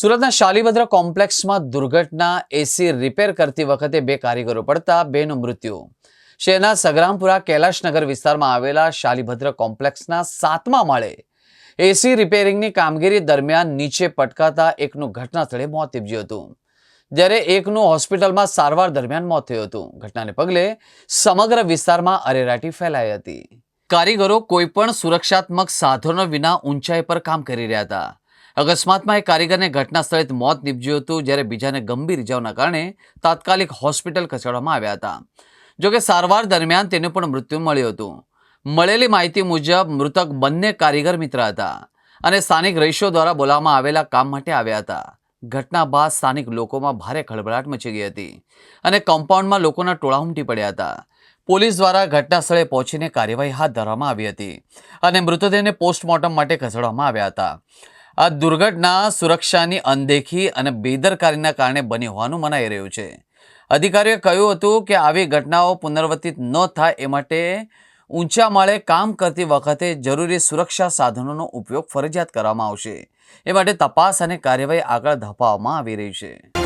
સુરતના શાલીભદ્ર કોમ્પ્લેક્સમાં દુર્ઘટના એસી રિપેર કરતી વખતે બે કારીગરો પડતા બેનું મૃત્યુ. શહેરના સગરામપુરા કૈલાશનગર વિસ્તારમાં આવેલા શાલીભદ્ર કોમ્પ્લેક્સના સાતમા માળે એસી રિપેરિંગની કામગીરી દરમિયાન નીચે પટકાતા એકનું ઘટના સ્થળે મોત નીપજ્યું હતું. જ્યારે એકનું હોસ્પિટલમાં સારવાર દરમિયાન મોત થયું હતું. ઘટનાને પગલે સમગ્ર વિસ્તારમાં અરેરાટી ફેલાઈ હતી. કારીગરો કોઈપણ સુરક્ષાત્મક સાધનો વિના ઊંચાઈ પર કામ કરી રહ્યા હતા. અકસ્માતમાં એક કારીગરને ઘટના સ્થળે મોત નીપજ્યું હતું, જ્યારે બીજાને ગંભીર ઇજાઓના કારણે તાત્કાલિક હોસ્પિટલ ખસેડવામાં આવ્યા હતા. જોકે સારવાર દરમિયાન તેને પણ મૃત્યુ મળ્યું હતું. મળેલી માહિતી મુજબ, મૃતક બંને કારીગર મિત્ર હતા અને સ્થાનિક રહીશો દ્વારા બોલાવવામાં આવેલા કામ માટે આવ્યા હતા. ઘટના બાદ સ્થાનિક લોકોમાં ભારે ખળભળાટ મચી ગઈ હતી અને કમ્પાઉન્ડમાં લોકોના ટોળા ઉમટી પડ્યા હતા. પોલીસ દ્વારા ઘટના સ્થળે પહોંચીને કાર્યવાહી હાથ ધરવામાં આવી હતી અને મૃતદેહને પોસ્ટમોર્ટમ માટે ખસેડવામાં આવ્યા હતા. આ દુર્ઘટના સુરક્ષાની અનદેખી અને બેદરકારીના કારણે બની હોવાનું મનાઈ રહ્યું છે. અધિકારીઓએ કહ્યું હતું કે આવી ઘટનાઓ પુનરાવર્તિત ન થાય એ માટે ઊંચા માળે કામ કરતી વખતે જરૂરી સુરક્ષા સાધનોનો ઉપયોગ ફરજિયાત કરવામાં આવશે. એ માટે તપાસ અને કાર્યવાહી આગળ ધપાવવામાં આવી રહી છે.